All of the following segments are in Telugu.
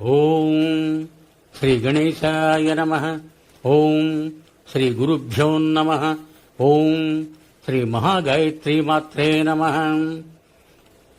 ఓం శ్రీ గణేశాయ నమ. ఓం శ్రీ గురుభ్యో నమ. ఓం శ్రీ మహాగాయత్రి మాత్రే నమ.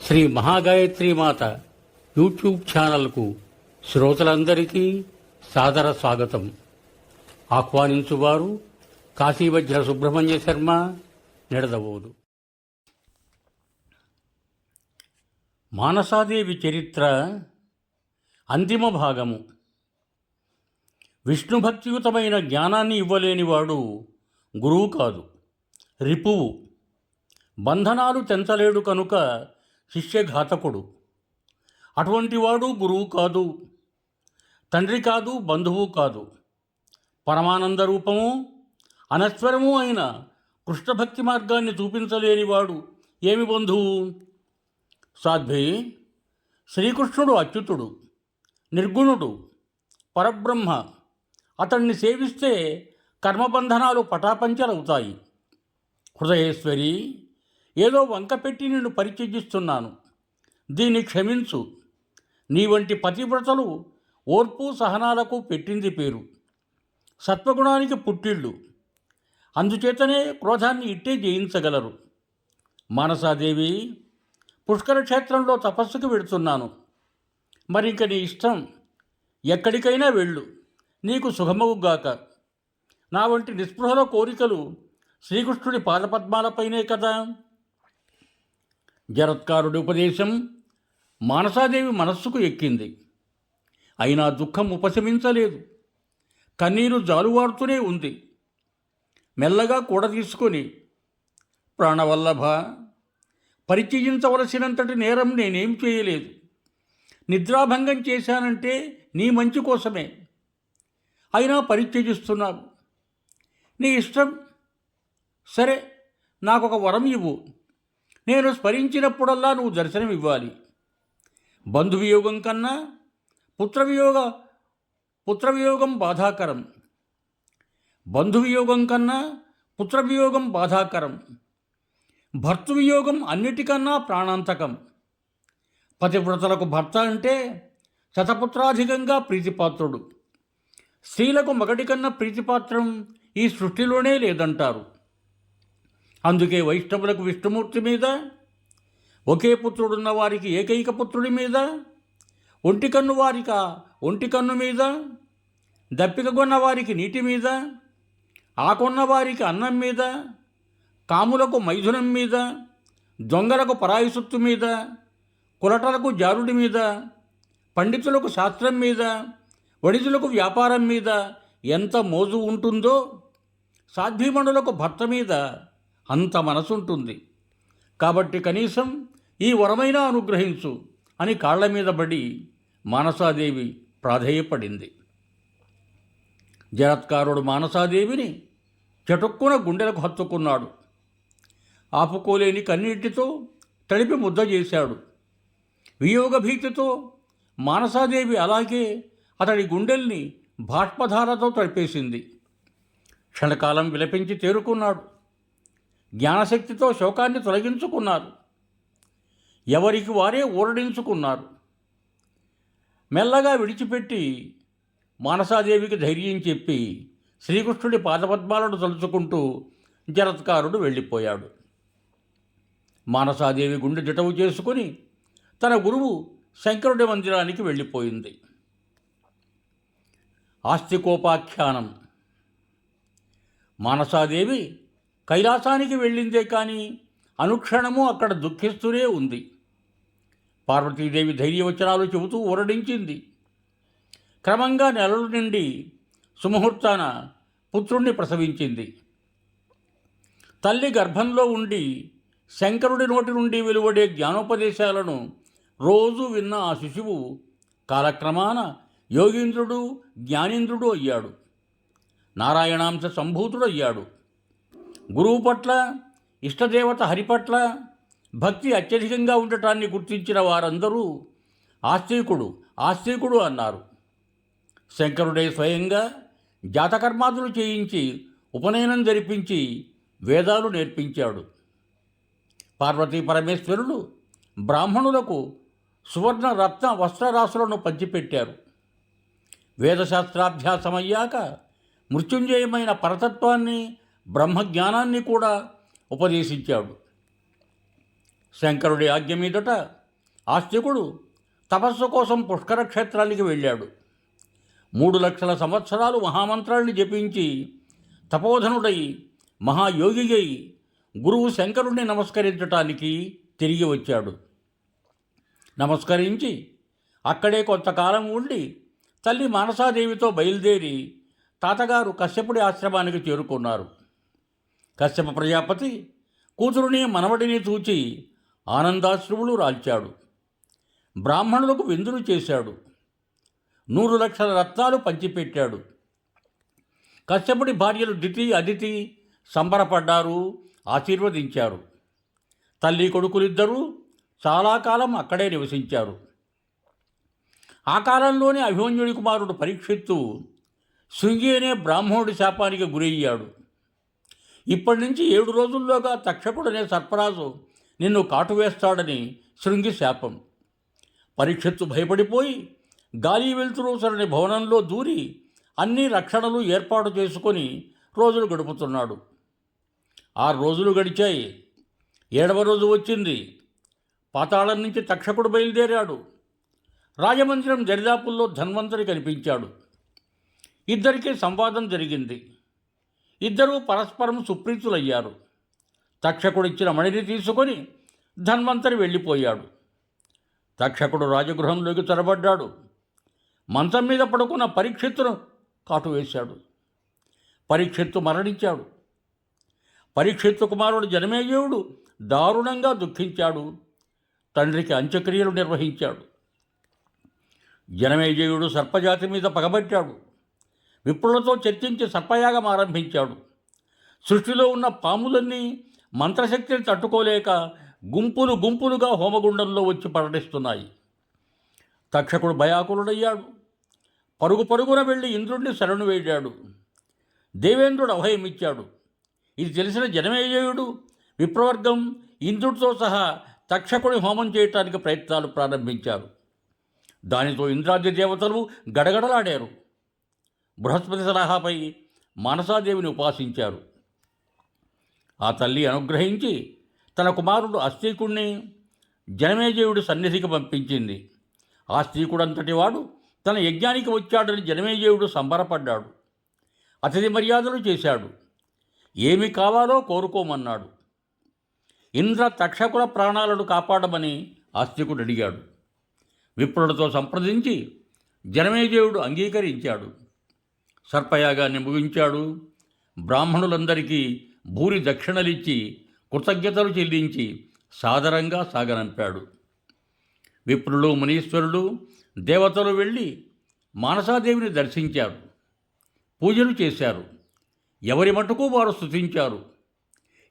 శ్రీ మహాగాయత్రి మాత యూట్యూబ్ ఛానల్కు శ్రోతలందరికీ సాదర స్వాగతం. ఆహ్వానించువారు కాశీవజ్ర సుబ్రహ్మణ్య శర్మ నిడదవోదు. మానసాదేవి చరిత్ర అంతిమ భాగము. విష్ణుభక్తియుతమైన జ్ఞానాన్ని ఇవ్వలేనివాడు గురువు కాదు రిపువు. బంధనాలు తెంచలేడు కనుక శిష్యఘాతకుడు. అటువంటి వాడు గురువు కాదు తండ్రి కాదు బంధువు కాదు. పరమానంద రూపము అనశ్వరము అయిన కృష్ణభక్తి మార్గాన్ని చూపించలేనివాడు ఏమి బంధువు? సాధ్వి. శ్రీకృష్ణుడు అచ్యుతుడు. నిర్గుణుడు పరబ్రహ్మ. అతన్ని సేవిస్తే కర్మబంధనాలు పటాపంచలవుతాయి. హృదయేశ్వరి ఏదో వంక పెట్టి నిన్ను పరిచయిస్తున్నాను దీన్ని క్షమించు. నీ వంటి పతివ్రతలు ఓర్పు సహనాలకు పెట్టింది పేరు. సత్వగుణానికి పుట్టిళ్ళు అందుచేతనే క్రోధాన్ని ఇట్టే జయించగలరు. మానసాదేవి పుష్కర క్షేత్రంలో తపస్సుకు వెడుతున్నాను. మరి ఇంక నీ ఇష్టం ఎక్కడికైనా వెళ్ళు. నీకు సుఖమవుగాక నా వంటి నిస్పృహల కోరికలు శ్రీకృష్ణుడి పాదపద్మాలపైనే కదా. జరత్కారుడి ఉపదేశం మానసాదేవి మనస్సుకు ఎక్కింది. అయినా దుఃఖం ఉపశమించలేదు. కన్నీరు జాలువారుతూనే ఉంది. మెల్లగా కూడ తీసుకొని ప్రాణవల్లభ పరిచయించవలసినంతటి నేరం నేనేం చేయలేదు. నిద్రాభంగం చేశానంటే నీ మంచి కోసమే. అయినా పరిత్యజిస్తున్నావు. నీ ఇష్టం. సరే నాకు ఒక వరం ఇవ్వు. నేను స్మరించినప్పుడల్లా నువ్వు దర్శనం ఇవ్వాలి. బంధువియోగం కన్నా పుత్రవియోగ పుత్రవియోగం బాధాకరం. బంధువియోగం కన్నా పుత్రవియోగం బాధాకరం. భర్తృవియోగం అన్నిటికన్నా ప్రాణాంతకం. పతివ్రతలకు భర్త అంటే శతపుత్రాధికంగా ప్రీతిపాత్రుడు. స్త్రీలకు మగటి కన్నా ప్రీతిపాత్రం ఈ సృష్టిలోనే లేదంటారు. అందుకే వైష్ణవులకు విష్ణుమూర్తి మీద ఒకే పుత్రుడున్న వారికి ఏకైక పుత్రుడి మీద ఒంటి కన్ను వారిక ఒంటి కన్ను మీద దప్పిక కొన్న వారికి నీటి మీద ఆకొన్న వారికి అన్నం మీద కాములకు మైథునం మీద దొంగలకు పరాయిసొత్తు మీద కులటలకు జారుడి మీద పండితులకు శాస్త్రం మీద వడిజులకు వ్యాపారం మీద ఎంత మోజు ఉంటుందో సాధ్వీమణులకు భర్త మీద అంత మనసుంటుంది. కాబట్టి కనీసం ఈ వరమైనా అనుగ్రహించు అని కాళ్ళ మీద పడి మానసాదేవి ప్రాధేయపడింది. జరత్కారుడు మానసాదేవిని చటుక్కున గుండెలకు హత్తుకున్నాడు. ఆపుకోలేని కన్నీటితో తడిపి ముద్ద చేశాడు. వియోగ భీతితో మానసాదేవి అలాగే అతడి గుండెల్ని బాష్పధారతో తడిపేసింది. క్షణకాలం విలపించి తేరుకున్నాడు. జ్ఞానశక్తితో శోకాన్ని తొలగించుకున్నారు. ఎవరికి వారే ఊరడించుకున్నారు. మెల్లగా విడిచిపెట్టి మానసాదేవికి ధైర్యం చెప్పి శ్రీకృష్ణుడి పాదపద్మాలను తలుచుకుంటూ జరత్కారుడు వెళ్ళిపోయాడు. మానసాదేవి గుండె జటవు చేసుకుని తన గురువు శంకరుడి మందిరానికి వెళ్ళిపోయింది. ఆస్తికోపాఖ్యానం. మానసాదేవి కైలాసానికి వెళ్ళిందే కానీ అనుక్షణము అక్కడ దుఃఖిస్తూనే ఉంది. పార్వతీదేవి ధైర్యవచనాలు చెబుతూ ఊరడించింది. క్రమంగా నెలల నుండి సుముహూర్తాన పుత్రుణ్ణి ప్రసవించింది. తల్లి గర్భంలో ఉండి శంకరుడి నోటి నుండి వెలువడే జ్ఞానోపదేశాలను రోజు విన్న ఆ శిశువు కాలక్రమాన యోగీంద్రుడు జ్ఞానేంద్రుడు అయ్యాడు. నారాయణాంశ సంభూతుడు అయ్యాడు. గురువు పట్ల ఇష్టదేవత హరిపట్ల భక్తి అత్యధికంగా ఉండటాన్ని గుర్తించిన వారందరూ ఆస్తికుడు ఆస్తికుడు అన్నారు. శంకరుడే స్వయంగా జాతకర్మాదులు చేయించి ఉపనయనం జరిపించి వేదాలు నేర్పించాడు. పార్వతీ పరమేశ్వరుడు బ్రాహ్మణులకు సువర్ణ రత్న వస్త్రరాశులను పంచిపెట్టారు. వేదశాస్త్రాభ్యాసమయ్యాక మృత్యుంజయమైన పరతత్వాన్ని బ్రహ్మజ్ఞానాన్ని కూడా ఉపదేశించాడు. శంకరుడి ఆజ్ఞ మీదట ఆస్తికుడు తపస్సు కోసం పుష్కర క్షేత్రానికి వెళ్ళాడు. మూడు లక్షల సంవత్సరాలు మహామంత్రాన్ని జపించి తపోధనుడై మహాయోగి అయి గురువు శంకరుణ్ణి నమస్కరించటానికి తిరిగి వచ్చాడు. నమస్కరించి అక్కడే కొంతకాలం ఉండి తల్లి మానసాదేవితో బయలుదేరి తాతగారు కశ్యపుడి ఆశ్రమానికి చేరుకున్నారు. కశ్యప ప్రజాపతి కూతురుని మనవడిని చూచి ఆనందాశ్రువులు రాల్చాడు. బ్రాహ్మణులకు విందులు చేశాడు. నూరు లక్షల రత్నాలు పంచిపెట్టాడు. కశ్యపుడి భార్యలు దితి అదితి సంబరపడ్డారు ఆశీర్వదించారు. తల్లి కొడుకులిద్దరూ చాలా కాలం అక్కడే నివసించారు. ఆ కాలంలోనే అభిమన్యుడి కుమారుడు పరీక్షిత్తు శృంగి అనే బ్రాహ్మణుడి శాపానికి గురయ్యాడు. ఇప్పటి నుంచి ఏడు రోజుల్లోగా తక్షకుడనే సర్పరాజు నిన్ను కాటువేస్తాడని శృంగి శాపం. పరీక్షిత్తు భయపడిపోయి గాలి వెలుతురు సరని భవనంలో దూరి అన్ని రక్షణలు ఏర్పాటు చేసుకొని రోజులు గడుపుతున్నాడు. ఆరు రోజులు గడిచాయి. ఏడవ రోజు వచ్చింది. పాతాళం నుంచి తక్షకుడు బయలుదేరాడు. రాజమందిరం దరిదాపుల్లో ధన్వంతరి కనిపించాడు. ఇద్దరికీ సంవాదం జరిగింది. ఇద్దరూ పరస్పరం సుప్రీతులయ్యారు. తక్షకుడిచ్చిన మణిని తీసుకొని ధన్వంతరి వెళ్ళిపోయాడు. తక్షకుడు రాజగృహంలోకి చొరబడ్డాడు. మంచం మీద పడుకున్న పరీక్షిత్తును కాటు వేశాడు పరీక్షిత్తు మరణించాడు. పరీక్షిత్తు కుమారుడు జనమేజయుడు దారుణంగా దుఃఖించాడు. తండ్రికి అంత్యక్రియలు నిర్వహించాడు. జనమేజయుడు సర్పజాతి మీద పగబట్టాడు. విప్రులతో చర్చించి సర్పయాగం ఆరంభించాడు. సృష్టిలో ఉన్న పాములన్నీ మంత్రశక్తిని తట్టుకోలేక గుంపులు గుంపులుగా హోమగుండంలో వచ్చి పరటిస్తున్నాయి తక్షకుడు భయాకులుడయ్యాడు. పరుగు పరుగున వెళ్ళి ఇంద్రుణ్ణి శరణు వేడాడు. దేవేంద్రుడు అభయమిచ్చాడు. ఇది తెలిసిన జనమేజయుడు విప్రవర్గం ఇంద్రుడితో సహా తక్షకుని హోమం చేయటానికి ప్రయత్నాలు ప్రారంభించారు. దానితో ఇంద్రాది దేవతలు గడగడలాడారు. బృహస్పతి సలహాపై మానసాదేవిని ఉపాసించారు. ఆ తల్లి అనుగ్రహించి తన కుమారుడు అస్థీకుణ్ణి జనమేజయుడి సన్నిధికి పంపించింది. ఆ వాడు తన యజ్ఞానికి వచ్చాడని జనమేజయుడు సంబరపడ్డాడు. అతిథి మర్యాదలు చేశాడు. ఏమి కావాలో కోరుకోమన్నాడు. ఇంద్ర తక్షకుల ప్రాణాలను కాపాడమని ఆస్తికుడు అడిగాడు. విప్రులతో సంప్రదించి జనమేజయుడు అంగీకరించాడు. సర్పయాగాన్ని ముగించాడు. బ్రాహ్మణులందరికీ భూరి దక్షిణలిచ్చి కృతజ్ఞతలు చెల్లించి సాదరంగా సాగనంపాడు. విప్రుడు మునీశ్వరుడు దేవతలు వెళ్ళి మానసాదేవిని దర్శించారు. పూజలు చేశారు. ఎవరి మటుకు వారు స్థుతించారు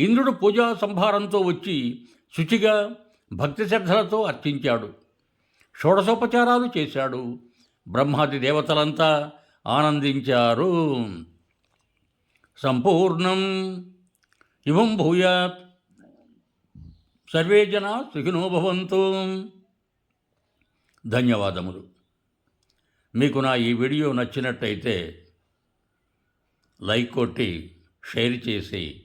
ఇంద్రుడు పూజా సంభారంతో వచ్చి శుచిగా భక్తి శ్రద్ధలతో అర్చించాడు. షోడశోపచారాలు చేశాడు. బ్రహ్మాది దేవతలంతా ఆనందించారు. సంపూర్ణం. ఇవం భూయాత్. సర్వే జన సుఖినోభవంతు ధన్యవాదములు. మీకు నా ఈ వీడియో నచ్చినట్టయితే లైక్ కొట్టి షేర్ చేసి